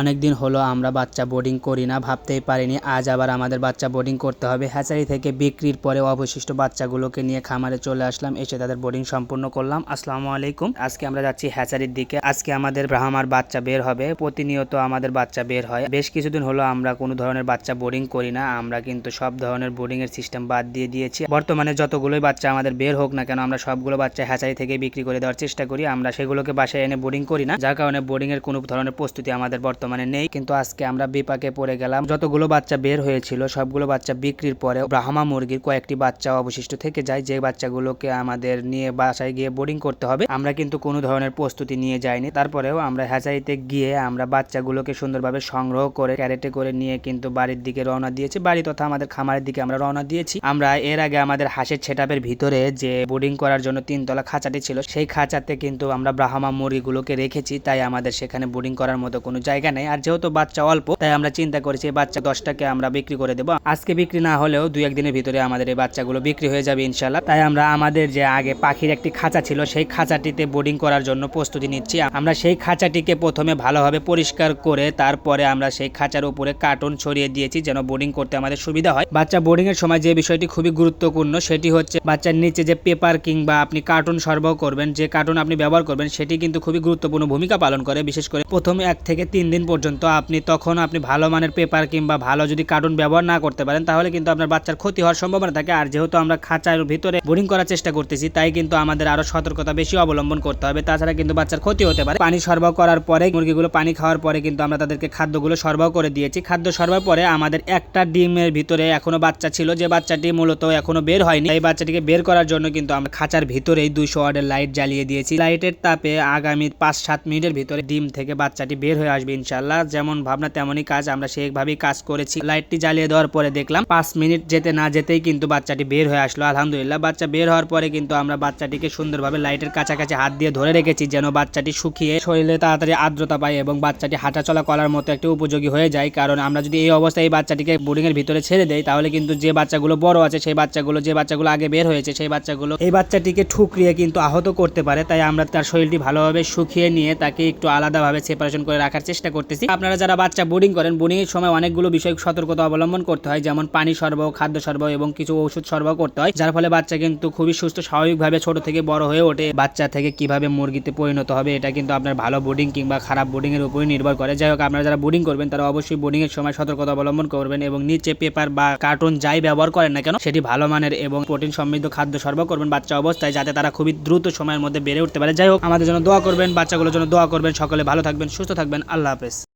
অনেকদিন হলো আমরা বাচ্চা বোর্ডিং করি না, ভাবতেই পারিনি আজ আবার আমাদের বাচ্চা বোর্ডিং করতে হবে। হ্যাচারি থেকে বিক্রির পরে অবশিষ্ট বাচ্চাগুলোকে নিয়ে খামারে চলে আসলাম, এসে তাদের বোর্ডিং সম্পূর্ণ করলাম। আসসালামু আলাইকুম। আজকে আমরা যাচ্ছি হ্যাচারির দিকে। আজকে আমাদের ব্রাহ্মার বাচ্চা বের হবে, প্রতিনিয়ত আমাদের বাচ্চা বের হয়। বেশ কিছুদিন হলো আমরা কোনো ধরনের বাচ্চা বোর্ডিং করি না, আমরা কিন্তু সব ধরনের বোর্ডিং এর সিস্টেম বাদ দিয়ে দিয়েছি। বর্তমানে যতগুলোই বাচ্চা আমাদের বের হোক না কেন, আমরা সবগুলো বাচ্চা হ্যাচারি থেকে বিক্রি করে দেওয়ার চেষ্টা করি, আমরা সেগুলোকে বাসায় এনে বোর্ডিং করি না। যার কারণে বোর্ডিং এর কোনো ধরনের প্রস্তুতি আমাদের বর্তমানে নেই। কিন্তু আজকে আমরা বিপাকে পড়ে গেলাম। যতগুলো বাচ্চা বের হয়েছিল, সবগুলো বাচ্চা বিক্রির পরে ব্রাহ্মা মুরগির কয়েকটি বাচ্চা অবশিষ্ট থেকে যায়, যে বাচ্চাগুলোকে আমাদের নিয়ে বাসায় গিয়ে বোর্ডিং করতে হবে। আমরা কিন্তু কোনো ধরনের প্রস্তুতি নিয়ে যাইনি। তারপরেও আমরা হ্যাচারিতে গিয়ে আমরা বাচ্চাগুলোকে সুন্দরভাবে সংগ্রহ করে, ক্যারেটে করে নিয়ে কিন্তু বাড়ির দিকে রওনা দিয়েছি। বাড়ি তথা আমাদের খামারের দিকে আমরা রওনা দিয়েছি। আমরা এর আগে আমাদের হাঁসের ছেটাপের ভিতরে যে বোর্ডিং করার জন্য তিনতলা খাঁচাটি ছিল, সেই খাঁচাতে কিন্তু আমরা ব্রাহ্মা মুরগিগুলোকে রেখেছি। তাই আমাদের সেখানে বোর্ডিং করার মতো কোনো জায়গা নেই। আর যেহেতু বাচ্চা অল্প, তাই আমরা চিন্তা করেছি এই বাচ্চা দশটাকে আমরা বিক্রি করে দেবো। আজকে বিক্রি না হলেও দুই একদিনের ভিতরে আমাদের এই বাচ্চাগুলো বিক্রি হয়ে যাবে ইনশাল্লাহ তাই আমরা আমাদের যে আগে পাখির একটি খাঁচা ছিল, সেই খাঁচাটিতে বোর্ডিং করার জন্য প্রস্তুতি নিচ্ছি। আমরা সেই খাঁচাটিকে প্রথমে ভালোভাবে পরিষ্কার করে তারপরে আমরা সেই খাঁচার উপরে কার্টুন ছড়িয়ে দিয়েছি, যেন বোর্ডিং করতে আমাদের সুবিধা হয়। বাচ্চা বোর্ডিং এর সময় যে বিষয়টি খুবই গুরুত্বপূর্ণ, সেটি হচ্ছে বাচ্চার নিচে যে পেপার কিংবা আপনি কার্টুন সরবরাহ করবেন, যে কার্টুন আপনি ব্যবহার করবেন, সেটি কিন্তু খুবই গুরুত্বপূর্ণ ভূমিকা পালন করে। বিশেষ করে প্রথম এক থেকে তিন দিন পর্যন্ত আপনি তখন আপনি ভালো মানের পেপার কিংবা ভালো যদি কার্টুন ব্যবহার না করতে পারেন, তাহলে কিন্তু আপনার বাচ্চার ক্ষতি হওয়ার সম্ভাবনা থাকে। আর যেহেতু আমরা খাঁচার ভিতরে বোরিং করার চেষ্টা করতেছি, তাই কিন্তু আমাদের আরও সতর্কতা বেশি অবলম্বন করতে হবে। তাছাড়া কিন্তু বাচ্চার ক্ষতি হতে পারে। পানি সরবরাহ করার পরে, মুরগিগুলো পানি খাওয়ার পরে কিন্তু আমরা তাদেরকে খাদ্যগুলো সরবরাহ করে দিয়েছি। খাদ্য সরবরাহ পরে আমাদের একটা ডিমের ভিতরে এখনও বাচ্চা ছিল, যে বাচ্চাটি মূলত এখনও বের হয়নি। এই বাচ্চাটিকে বের করার জন্য কিন্তু আমরা খাঁচার ভিতরেই দুইশো ওয়ার্ডের লাইট জ্বালিয়ে দিয়েছি। লাইটের তাপে আগামী পাঁচ সাত মিনিটের ভিতরে ডিম থেকে বাচ্চাটি বের হয়ে আসবে ইনশাল্লাহ যেমন ভাবনা, তেমনই কাজ। আমরা সেইভাবেই কাজ করেছি। লাইটটি জ্বালিয়ে দেওয়ার পরে দেখলাম, পাঁচ মিনিট যেতে না যেতেই কিন্তু বাচ্চাটি বের হয়ে আসলো। আলহামদুলিল্লাহ, বাচ্চা বের হওয়ার পরে কিন্তু আমরা বাচ্চাটিকে সুন্দরভাবে লাইটের কাছাকাছি হাত দিয়ে ধরে রেখেছি, যেন বাচ্চাটি শুকিয়ে শরীরে তাড়াতাড়ি আর্দ্রতা পায় এবং বাচ্চাটি হাঁটাচলা করার মতো একটি উপযোগী হয়ে যায়। কারণ আমরা যদি এই অবস্থায় এই বাচ্চাটিকে বোর্ডিং এর ভিতরে ছেড়ে দেই, তাহলে কিন্তু যে বাচ্চাগুলো বড় আছে, সেই বাচ্চাগুলো, যে বাচ্চাগুলো আগে বের হয়েছে, সেই বাচ্চাগুলো এই বাচ্চাটিকে ঠুকরিয়ে কিন্তু আহত করতে পারে। তাই আমরা তার শরীরটি ভালোভাবে শুকিয়ে নিয়ে তাকে একটু আলাদাভাবে সেপারেশন করে রাখার চেষ্টা করতেছি। আপনারা যারা বাচ্চা বোর্ডিং করেন বোর্ডিং এর সময় অনেকগুলো বিষয় সতর্কতা অবলম্বন করতে হয়, যেমন পানি সরবরাহ, খাদ্য সরবরাহ এবং কিছু ওষুধ সরবরাহ করতে হয়, যার ফলে বাচ্চা কিন্তু খুবই সুস্থ, স্বাভাবিকভাবে ছোট থেকে বড় হয়ে ওঠে। বাচ্চা থেকে কীভাবে মুরগিতে পরিণত হবে, এটা কিন্তু আপনার ভালো বোর্ডিং কিংবা খারাপ বোর্ডিং এর উপরে নির্ভর করে। যাই হোক, আপনারা যারা বোর্ডিং করবেন, তারা অবশ্যই বোর্ডিং এর সময় সতর্কতা অবলম্বন করবেন এবং নিচে পেপার বা কার্টুন যাই ব্যবহার করেন না কেন, সেটি ভালো মানের এবং প্রোটিন সমৃদ্ধ খাদ্য সরবরাহ করবেন বাচ্চা অবস্থায়, যাতে তারা খুবই দ্রুত সময়ের মধ্যে বেড়ে উঠতে পারে। যাই হোক, আমাদের জন্য দোয়া করবেন, বাচ্চাগুলোর জন্য দোয়া করবেন। সকলে ভালো থাকবেন, সুস্থ থাকবেন। আল্লাহ হাফেজ। Apis